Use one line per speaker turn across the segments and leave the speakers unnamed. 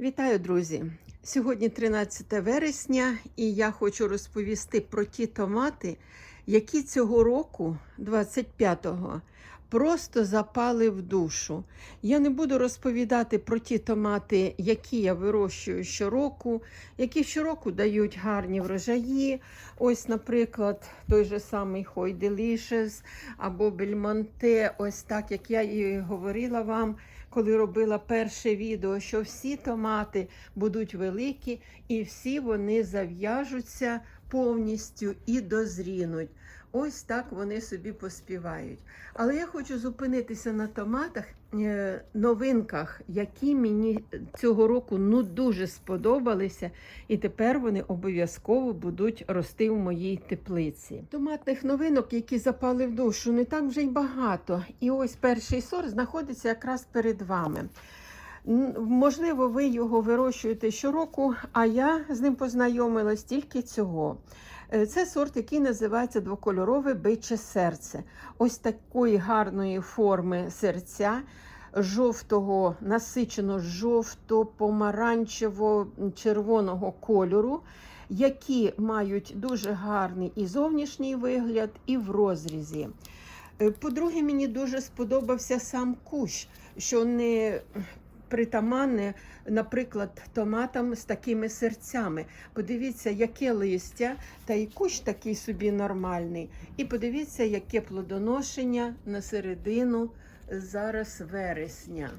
Вітаю, друзі! Сьогодні 13 вересня, і я хочу розповісти про ті томати, які цього року, 25-го, просто запали в душу. Я не буду розповідати про ті томати, які я вирощую щороку, які щороку дають гарні врожаї. Ось, наприклад, той же самий Хой Delicious або Бельмонте, ось так, як я і говорила вам коли робила перше відео, що всі томати будуть великі і всі вони зав'яжуться повністю і дозрінуть. Ось так вони собі поспівають. Але я хочу зупинитися на томатах, е, новинках, які мені цього року ну дуже сподобалися, і тепер вони обов'язково будуть рости в моїй теплиці. Томатних новинок, які запали в душу, не так вже й багато. І ось перший сорт знаходиться якраз перед вами. Можливо, ви його вирощуєте щороку, а я з ним познайомилась тільки цього. Е, Це сорт, який називається двокольорове биче серце. Ось такої гарної форми серця, жовтого, насичено жовто-помаранчево-червоного кольору, які мають дуже гарний і зовнішній вигляд, і в розрізі. Е, По-друге, мені дуже сподобався сам кущ, що не притаманне, наприклад, томатам з такими серцями. Подивіться, яке листя, та і кущ такий собі нормальний. І подивіться, яке плодоношення на середину зараз вересня.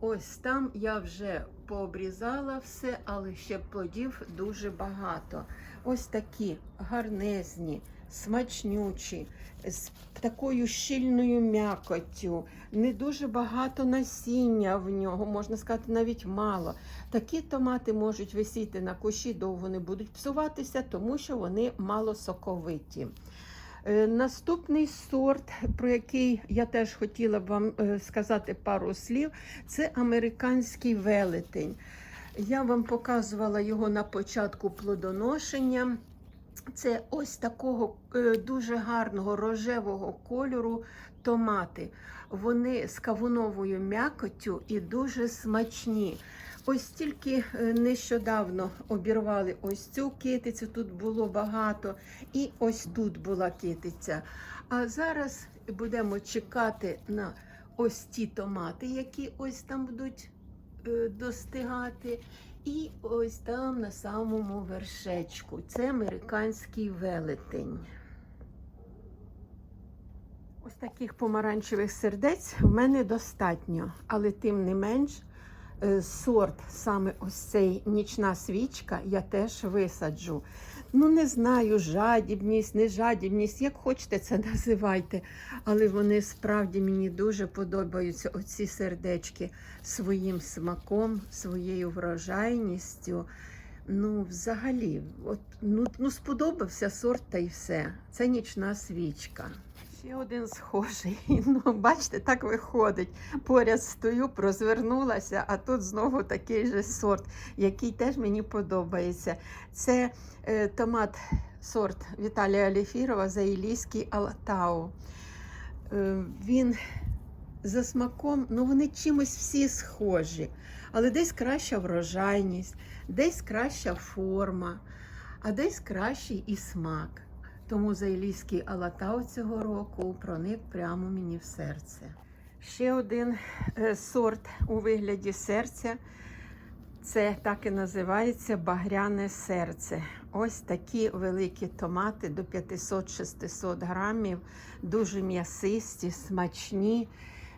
Ось там я вже пообрізала все, але ще плодів дуже багато. Ось такі гарнезні, смачнючі, з такою щільною м'якоттю, не дуже багато насіння в нього, можна сказати, навіть мало. Такі томати можуть висіти на кущі, довго не будуть псуватися, тому що вони мало соковиті. Е, Наступний сорт, про який я теж хотіла б вам е, сказати пару слів, це американський велетень. Я вам показувала його на початку плодоношення. Це ось такого е, дуже гарного рожевого кольору томати. Вони з кавуновою м'якоттю і дуже смачні. Ось тільки е, нещодавно обірвали ось цю китицю, тут було багато, і ось тут була китиця. А зараз будемо чекати на ось ті томати, які ось там будуть е, достигати. І ось там на самому вершечку. Це американський велетень. Ось таких помаранчевих сердець в мене достатньо, але тим не менш сорт, саме ось цей нічна свічка, я теж висаджу. Ну, не знаю, жадібність, не жадібність, як хочете це називайте. Але вони справді мені дуже подобаються, оці сердечки, своїм смаком, своєю врожайністю. Ну, взагалі, от, ну, ну сподобався сорт та й все. Це нічна свічка. Ще один схожий. Ну, бачите, так виходить. Поряд стою, прозвернулася, а тут знову такий же сорт, який теж мені подобається. Це е, томат сорт Віталія Аліфірова, Заїлійський Алатау. Е, він за смаком, ну вони чимось всі схожі, але десь краща врожайність, десь краща форма, а десь кращий і смак. Тому заїлійський алатау цього року проник прямо мені в серце. Ще один е, сорт у вигляді серця. Це так і називається багряне серце. Ось такі великі томати до 500-600 грамів, дуже м'ясисті, смачні,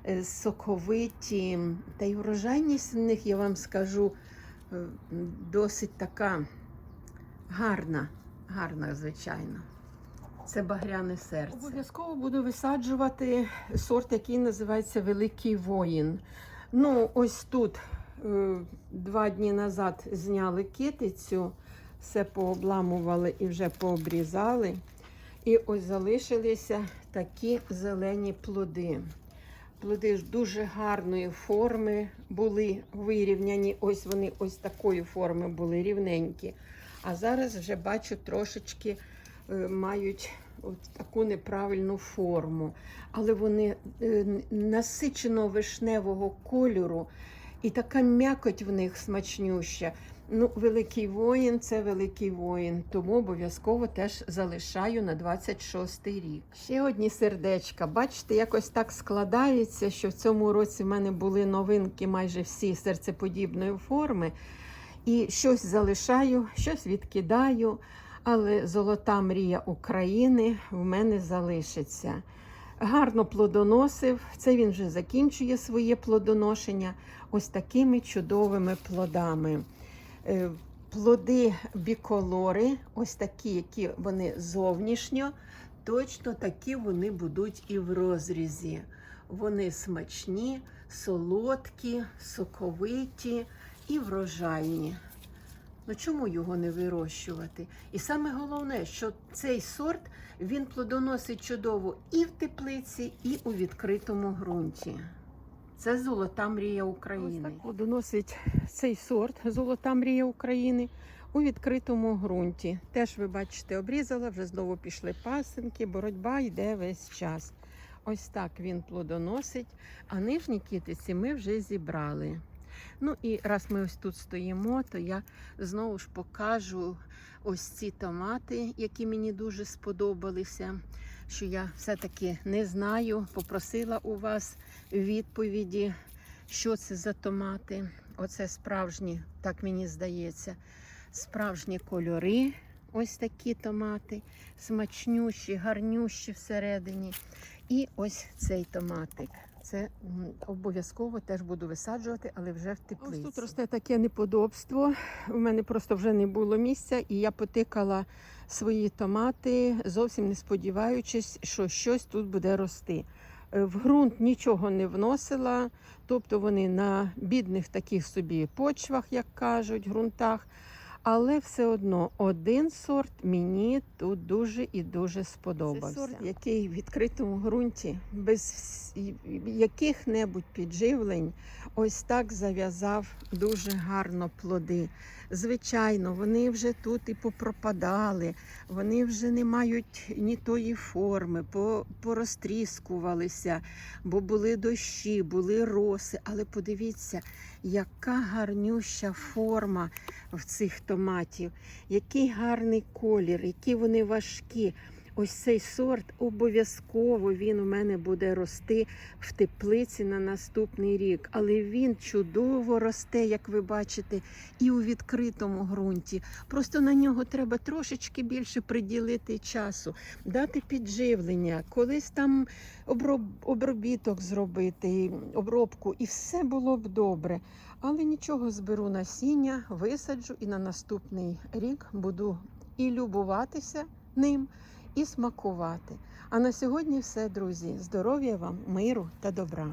е, соковиті. Та й врожайність в них, я вам скажу, е, досить така гарна, гарна, звичайно. Це багряне серце. Обов'язково буду висаджувати сорт, який називається Великий воїн. Ну, ось тут е, два дні назад зняли китицю, все пообламували і вже пообрізали. І ось залишилися такі зелені плоди. Плоди ж дуже гарної форми були вирівняні. Ось вони ось такої форми були рівненькі. А зараз вже бачу трошечки мають от таку неправильну форму. Але вони е, насичено вишневого кольору І така м'якоть в них смачнюща. Ну, великий воїн це великий воїн, тому обов'язково теж залишаю на 26-й рік. Ще одні сердечка. Бачите, якось так складається, що в цьому році в мене були новинки майже всі серцеподібної форми. І щось залишаю, щось відкидаю. Але золота мрія України в мене залишиться. Гарно плодоносив. Це він вже закінчує своє плодоношення ось такими чудовими плодами. Е, Плоди біколори, ось такі, які вони зовнішньо, точно такі вони будуть і в розрізі. Вони смачні, солодкі, соковиті і врожайні. Ну чому його не вирощувати? І саме головне, що цей сорт він плодоносить чудово і в теплиці, і у відкритому ґрунті. Це золота мрія України. Ось так плодоносить цей сорт Золота мрія України у відкритому ґрунті. Теж ви бачите, обрізала, вже знову пішли пасинки, боротьба йде весь час. Ось так він плодоносить, а нижні кітиці ми вже зібрали. Ну і раз ми ось тут стоїмо, то я знову ж покажу ось ці томати, які мені дуже сподобалися. Що я все-таки не знаю, попросила у вас відповіді, що це за томати. Оце справжні, так мені здається, справжні кольори. Ось такі томати, смачнющі, гарнющі всередині. І ось цей томатик. Це обов'язково теж буду висаджувати, але вже в теплиці. Ось тут росте таке неподобство. У мене просто вже не було місця, і я потикала свої томати, зовсім не сподіваючись, що щось тут буде рости. Е, В ґрунт нічого не вносила, тобто вони на бідних таких собі почвах, як кажуть, ґрунтах. Але все одно один сорт мені тут дуже і дуже сподобався. Це сорт, який в відкритому ґрунті, без яких-небудь підживлень, ось так зав'язав дуже гарно плоди. Звичайно, вони вже тут і попропадали, вони вже не мають ні тої форми, по- порозтріскувалися, бо були дощі, були роси. Але подивіться, яка гарнюща форма в цих томатів, який гарний колір, які вони важкі. Ось цей сорт обов'язково він у мене буде рости в теплиці на наступний рік. Але він чудово росте, як ви бачите, і у відкритому ґрунті. Просто на нього треба трошечки більше приділити часу, дати підживлення, колись там оброб, обробіток зробити, обробку, і все було б добре. Але нічого зберу насіння, висаджу і на наступний рік буду і любуватися ним, і смакувати. А на сьогодні все, друзі. Здоров'я вам, миру та добра.